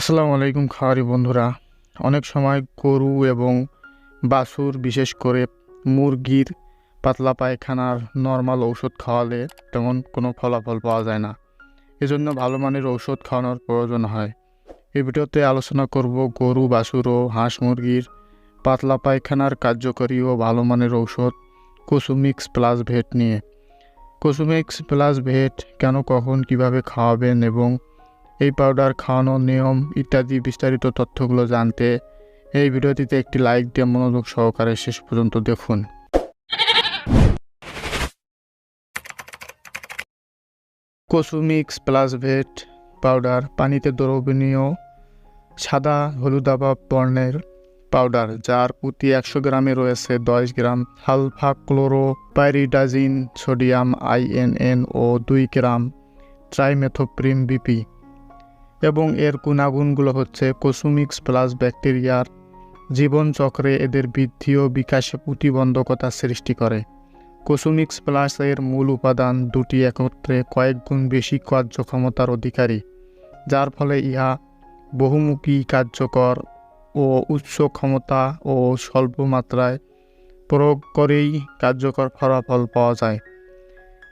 আসসালামু আলাইকুম খাওয়ারি বন্ধুরা। অনেক সময় গরু এবং বাছুর, বিশেষ করে মুরগির পাতলা পায়খানার নর্মাল ঔষধ খাওয়ালে তেমন কোনো ফলাফল পাওয়া যায় না। এজন্য ভালো মানের ঔষধ খাওয়ানোর প্রয়োজন হয়। এই ভিডিওতে আলোচনা করব গরু, বাছুর ও হাঁস মুরগির পাতলা পায়খানার কার্যকরী ও ভালো মানের ঔষধ কুসুমিক্স প্লাস ভেট নিয়ে। কুসুমিক্স প্লাস ভেট কেন, কখন, কীভাবে খাওয়াবেন এবং এই পাউডার খাওয়ানোর নিয়ম ইত্যাদি বিস্তারিত তথ্যগুলো জানতে এই ভিডিওটিতে একটি লাইক দিয়ে মনোযোগ সহকারে শেষ পর্যন্ত দেখুন। কোসুমিক্স প্লাস ভেট পাউডার পানিতে দ্রবণীয় সাদা হলুদাবা বর্ণের পাউডার যার প্রতি একশো গ্রামে রয়েছে দশ গ্রাম sulfachloropyridazine sodium INN ও দুই গ্রাম ট্রাইমেথোপ্রিম বিপি এবং এর গুণাগুণগুলো হচ্ছে কোসুমিক্স প্লাস ব্যাকটেরিয়ার জীবনচক্রে এদের বৃদ্ধি ও বিকাশে প্রতিবন্ধকতা সৃষ্টি করে। কোসুমিক্স প্লাস এর মূল উপাদান দুটি একত্রে কয়েক গুণ বেশি কার্যক্ষমতার অধিকারী, যার ফলে ইহা বহুমুখী, কার্যকর ও উচ্চ ক্ষমতা ও স্বল্প মাত্রায় প্রয়োগ করেই কার্যকর ফলাফল পাওয়া যায়।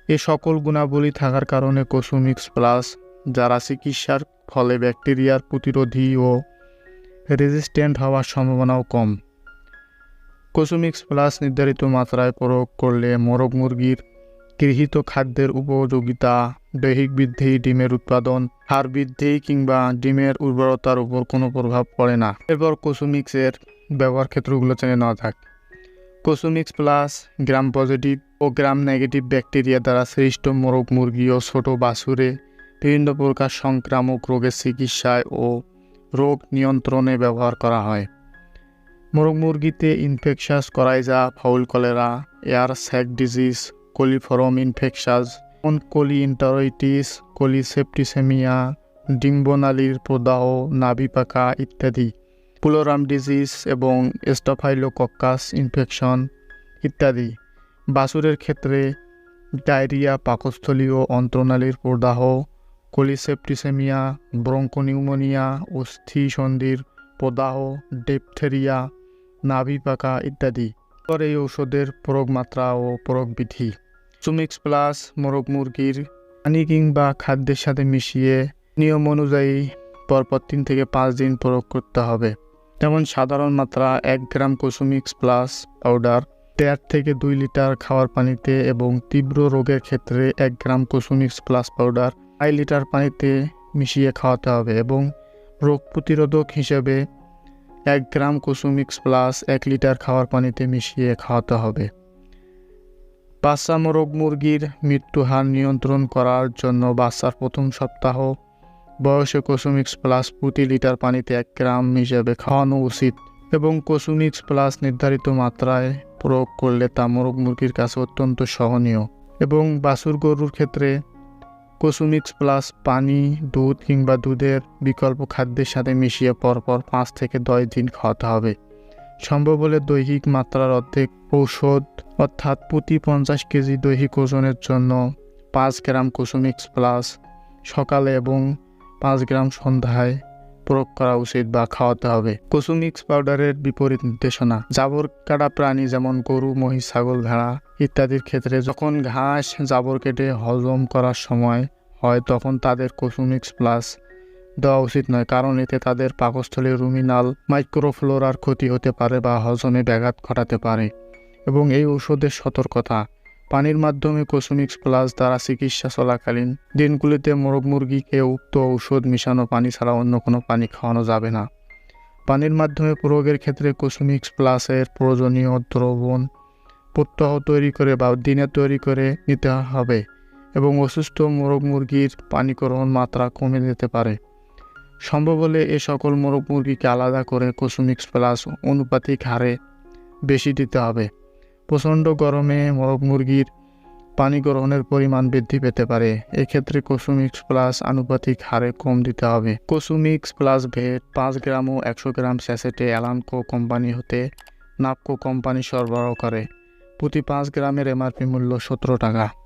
এ সকল গুণাবলী থাকার কারণে কোসুমিক্স প্লাস যারা চিকিৎসার ফলে ব্যাকটেরিয়ার প্রতিরোধী ও রেজিস্ট্যান্ট হওয়ার সম্ভাবনাও কম। কোসুমিক্স প্লাস নির্ধারিত মাত্রায় প্রয়োগ করলে মোরগ মুরগির গৃহীত খাদ্যের উপযোগিতা, দৈহিক বৃদ্ধি, ডিমের উৎপাদন হার বৃদ্ধি কিংবা ডিমের উর্বরতার উপর কোনো প্রভাব পড়ে না। এরপর কোসুমিক্সের ব্যবহার ক্ষেত্রগুলো জেনে নেওয়া যাক। কোসুমিক্স প্লাস গ্রাম পজিটিভ ও গ্রাম নেগেটিভ ব্যাকটেরিয়া দ্বারা সৃষ্ট মোরগ মুরগি ও ছোট বাছুরে বিভিন্ন প্রকার সংক্রামক রোগের চিকিৎসায় ও রোগ নিয়ন্ত্রণে ব্যবহার করা হয়। মোরগ মুরগিতে infectious coryza fowl cholera air sac disease coliform infectious coli enteritis colisepticaemia ডিম্বনালির প্রদাহ, নাভি পাকা ইত্যাদি। পুলোরাম ডিজিজ এবং স্টোফাইলোকক্কাস ইনফেকশন ইত্যাদি। বাছুরের ক্ষেত্রে ডায়রিয়া পাকস্থলী ও অন্ত্রনালীর প্রদাহ কোলিসেপ্টিসেমিয়া, ব্রঙ্কনিউমোনিয়া অস্থি সন্ধির প্রদাহ, ডেপথেরিয়া, নাভি পাকা ইত্যাদি। পর এই ঔষধের প্রয়োগমাত্রা ও প্রয়োগ বিধি সুমিক্স প্লাস মোরগ মুরগির পানি কিংবা খাদ্যের সাথে মিশিয়ে নিয়ম অনুযায়ী পরপর তিন থেকে পাঁচ দিন প্রয়োগ করতে হবে। যেমন সাধারণ মাত্রা এক গ্রাম কুসুমিক্স প্লাস পাউডার, দেড় থেকে দুই লিটার খাওয়ার পানিতে এবং তীব্র রোগের ক্ষেত্রে এক গ্রাম কোসুমিক্স প্লাস পাউডার আড়াই লিটার পানিতে মিশিয়ে খাওয়াতে হবে এবং রোগ প্রতিরোধক হিসেবে এক গ্রাম কুসুমিক্স প্লাস এক লিটার খাওয়ার পানিতে মিশিয়ে খাওয়াতে হবে। বাচ্চা মোরগ মুরগির মৃত্যু হার নিয়ন্ত্রণ করার জন্য বাচ্চার প্রথম সপ্তাহ বয়সে কোসুমিক্স প্লাস প্রতি লিটার পানিতে এক গ্রাম হিসেবে খাওয়ানো উচিত এবং কোসুমিক্স প্লাস নির্ধারিত মাত্রায় প্রয়োগ করলে তা মোরগ মুরগির কাছে অত্যন্ত সহনীয় এবং বাছুর গরুর ক্ষেত্রে কোসুমিক্স প্লাস পানি, দুধ কিংবা দুধের বিকল্প খাদ্যের সাথে মিশিয়ে পরপর পাঁচ থেকে দশ দিন খাওয়াতে হবে। সম্ভব হলে দৈহিক মাত্রার অর্ধেক ঔষধ, অর্থাৎ প্রতি পঞ্চাশ কেজি দৈহিক ওজনের জন্য পাঁচ গ্রাম কোসুমিক্স প্লাস সকালে এবং পাঁচ গ্রাম সন্ধ্যায় প্রয়োগ করা উচিত বা খাওয়াতে হবে। কোসুমিক্স পাউডারের বিপরীত নির্দেশনা, জাবর কাটা প্রাণী যেমন গরু, মহিষ, ছাগল, ভেড়া ইত্যাদির ক্ষেত্রে যখন ঘাস জাবর কেটে হজম করার সময় হয়, তখন তাদের কোসুমিক্স প্লাস দেওয়া উচিত নয়, কারণ এতে তাদের পাকস্থলী রুমিনাল মাইক্রোফ্লোরার ক্ষতি হতে পারে বা হজমে ব্যাঘাত ঘটাতে পারে। এবং এই ঔষধের সতর্কতা, পানির মাধ্যমে কোসুমিক্স প্লাস দ্বারা চিকিৎসা চলাকালীন দিনগুলিতে মোরগ মুরগিকে উক্ত ঔষধ মিশানো পানি ছাড়া অন্য কোনো পানি খাওয়ানো যাবে না। পানির মাধ্যমে প্রয়োগের ক্ষেত্রে কোসুমিক্স প্লাসের প্রয়োজনীয় দ্রবণ প্রত্যহ তৈরি করে বা দিনে তৈরি করে নিতে হবে এবং অসুস্থ মোরগ মুরগির পানি গ্রহণ মাত্রা কমে যেতে পারে। সম্ভব হলে এ সকল মোরগ মুরগিকে আলাদা করে কোসুমিক্স প্লাস অনুপাতিক হারে বেশি দিতে হবে। প্রচণ্ড গরমে মোরগ মুরগির পানি গ্রহণের পরিমাণ বৃদ্ধি পেতে পারে। এক্ষেত্রে কোসুমিক্স প্লাস আনুপাতিক হারে কম দিতে হবে। কোসুমিক্স প্লাস ভেট পাঁচ গ্রাম ও একশো গ্রাম স্যাসেটে অ্যালানকো কোম্পানি হতে নাপকো কোম্পানি সরবরাহ করে। প্রতি পাঁচ গ্রামের এমআরপি মূল্য সতেরো টাকা।